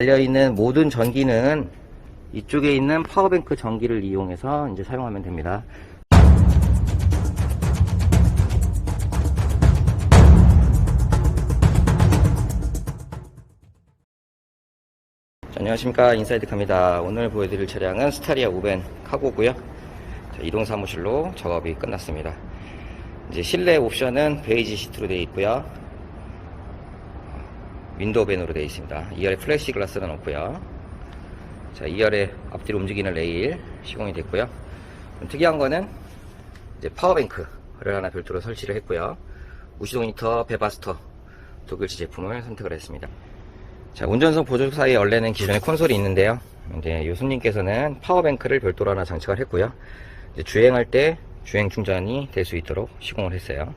달려있는 모든 전기는 이쪽에 있는 파워뱅크 전기를 이용해서 이제 사용하면 됩니다. 자, 안녕하십니까 인사이드 카입니다. 오늘 보여드릴 차량은 스타리아 우벤 카고고요. 자, 이동 사무실로 작업이 끝났습니다. 이제 실내 옵션은 베이지 시트로 되어 있고요. 윈도우 벤으로 되어 있습니다. 2열에 플래시 글라스는 없고요. 자, 2열에 앞뒤로 움직이는 레일 시공이 됐고요. 좀 특이한 거는 이제 파워뱅크를 하나 별도로 설치를 했고요. 무시동 히터, 베바스터 독일지 제품을 선택을 했습니다. 자, 운전석 보조사에 원래는 기존에 콘솔이 있는데요. 이제 요수님께서는 파워뱅크를 별도로 하나 장착을 했고요. 주행할 때 주행 충전이 될 수 있도록 시공을 했어요.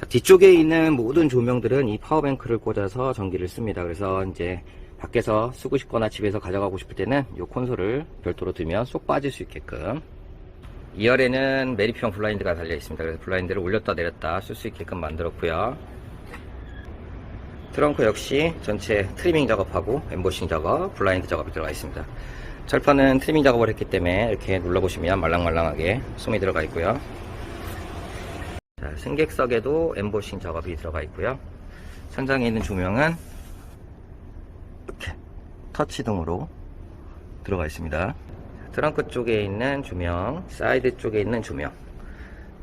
자, 뒤쪽에 있는 모든 조명들은 이 파워뱅크를 꽂아서 전기를 씁니다. 그래서 이제 밖에서 쓰고 싶거나 집에서 가져가고 싶을 때는 이 콘솔을 별도로 두면 쏙 빠질 수 있게끔 2열에는 메리피형 블라인드가 달려 있습니다. 그래서 블라인드를 올렸다 내렸다 쓸 수 있게끔 만들었고요. 트렁크 역시 전체 트리밍 작업하고 엠보싱 작업, 블라인드 작업이 들어가 있습니다. 철판은 트리밍 작업을 했기 때문에 이렇게 눌러보시면 말랑말랑하게 솜이 들어가 있고요. 자, 승객석에도 엠보싱 작업이 들어가 있고요. 천장에 있는 조명은 이렇게 터치등으로 들어가 있습니다. 트렁크 쪽에 있는 조명, 사이드 쪽에 있는 조명.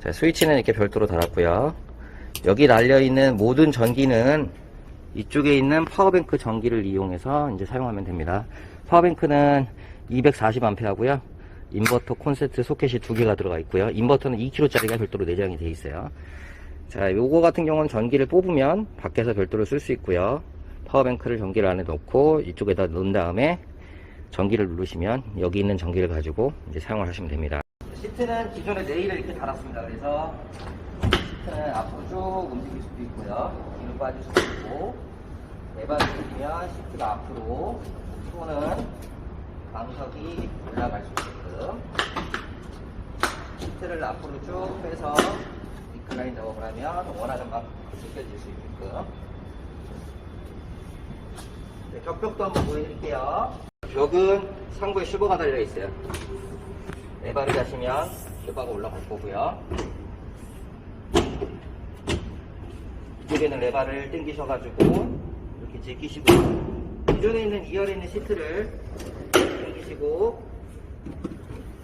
자, 스위치는 이렇게 별도로 달았고요. 여기 달려있는 모든 전기는 이쪽에 있는 파워뱅크 전기를 이용해서 이제 사용하면 됩니다. 파워뱅크는 240A고요. 인버터 콘센트 소켓이 두 개가 들어가 있고요. 인버터는 2kg짜리가 별도로 내장이 되어 있어요. 자, 요거 같은 경우는 전기를 뽑으면 밖에서 별도로 쓸 수 있고요. 파워뱅크를 전기를 안에 넣고 이쪽에다 넣은 다음에 전기를 누르시면 여기 있는 전기를 가지고 이제 사용을 하시면 됩니다. 시트는 기존에 레일을 이렇게 달았습니다. 그래서 시트는 앞으로 쭉 움직일 수도 있고요. 뒤로 빠질 수도 있고 레바를 누르면 시트가 앞으로 또는 방석이 올라갈 수 있게끔. 시트를 앞으로 쭉 빼서 리클라인 작업을 하면 원하는 만큼 느껴질 수 있게끔. 네, 격벽도 한번 보여드릴게요. 벽은 상부에 슈버가 달려 있어요. 레바를 하시면 슈버가 올라갈 거고요. 이쪽에는 레바를 당기셔가지고 이렇게 제끼시고 기존에 있는 2열에 있는 시트를 당기시고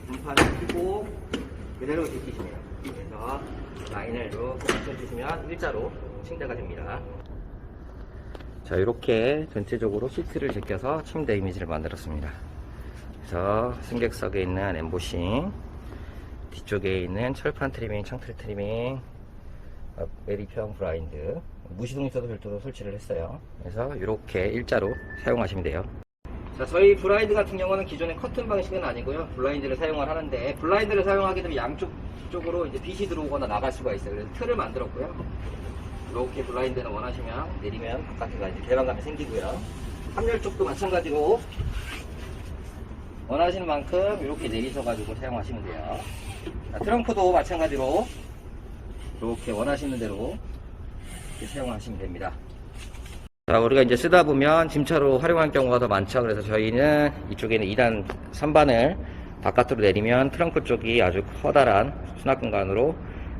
분판을 펴고 그대로 제끼시면 그래서 라인을 이렇게 맞춰주시면 일자로 침대가 됩니다. 자 이렇게 전체적으로 시트를 제껴서 침대 이미지를 만들었습니다. 그래서 승객석에 있는 엠보싱 뒤쪽에 있는 철판 트리밍, 창틀 트리밍 어, 메리평 브라인드 무시동 히터도 별도로 설치를 했어요. 그래서 이렇게 일자로 사용하시면 돼요 자 저희 브라인드 같은 경우는 기존의 커튼 방식은 아니고요. 블라인드를 사용을 하는데 블라인드를 사용하게 되면 양쪽 쪽으로 이제 빛이 들어오거나 나갈 수가 있어요. 그래서 틀을 만들었고요. 이렇게 블라인드는 원하시면 내리면 바깥에가 이제 개방감이 생기고요. 함열 쪽도 마찬가지로 원하시는 만큼 이렇게 내리셔 가지고 사용하시면 돼요. 자, 트렁크도 마찬가지로 이렇게 원하시는 대로 이렇게 사용하시면 됩니다. 자, 우리가 이제 쓰다 보면 짐차로 활용할 경우가 더 많죠. 그래서 저희는 이쪽에는 2단 선반을 바깥으로 내리면 트렁크 쪽이 아주 커다란 수납 공간으로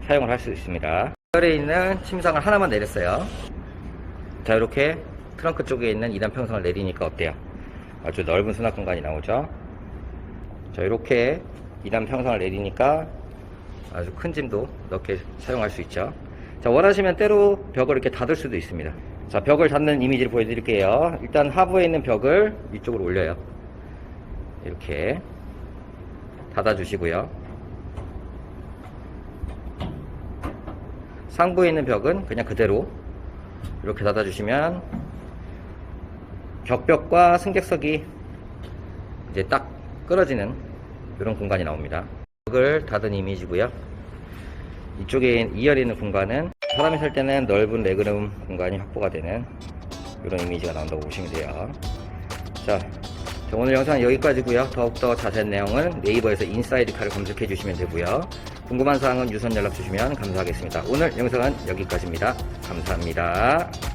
사용을 할 수 있습니다. 열에 있는 침상을 하나만 내렸어요. 자, 이렇게 트렁크 쪽에 있는 2단 평선을 내리니까 어때요? 아주 넓은 수납 공간이 나오죠. 자, 이렇게 2단 평선을 내리니까 아주 큰 짐도 넣게 사용할 수 있죠. 자, 원하시면 때로 벽을 이렇게 닫을 수도 있습니다. 자, 벽을 닫는 이미지를 보여드릴게요. 일단 하부에 있는 벽을 위쪽으로 올려요. 이렇게 닫아 주시고요. 상부에 있는 벽은 그냥 그대로 이렇게 닫아 주시면 격벽과 승객석이 이제 딱 끊어지는 이런 공간이 나옵니다. 벽을 닫은 이미지고요. 이쪽에 2열에 있는 공간은 사람이 살 때는 넓은 레그룸 공간이 확보가 되는 이런 이미지가 나온다고 보시면 돼요. 자, 자, 오늘 영상 은 여기까지고요. 더욱더 자세한 내용은 네이버에서 인사이드카를 검색해 주시면 되고요. 궁금한 사항은 유선 연락 주시면 감사하겠습니다. 오늘 영상은 여기까지입니다. 감사합니다.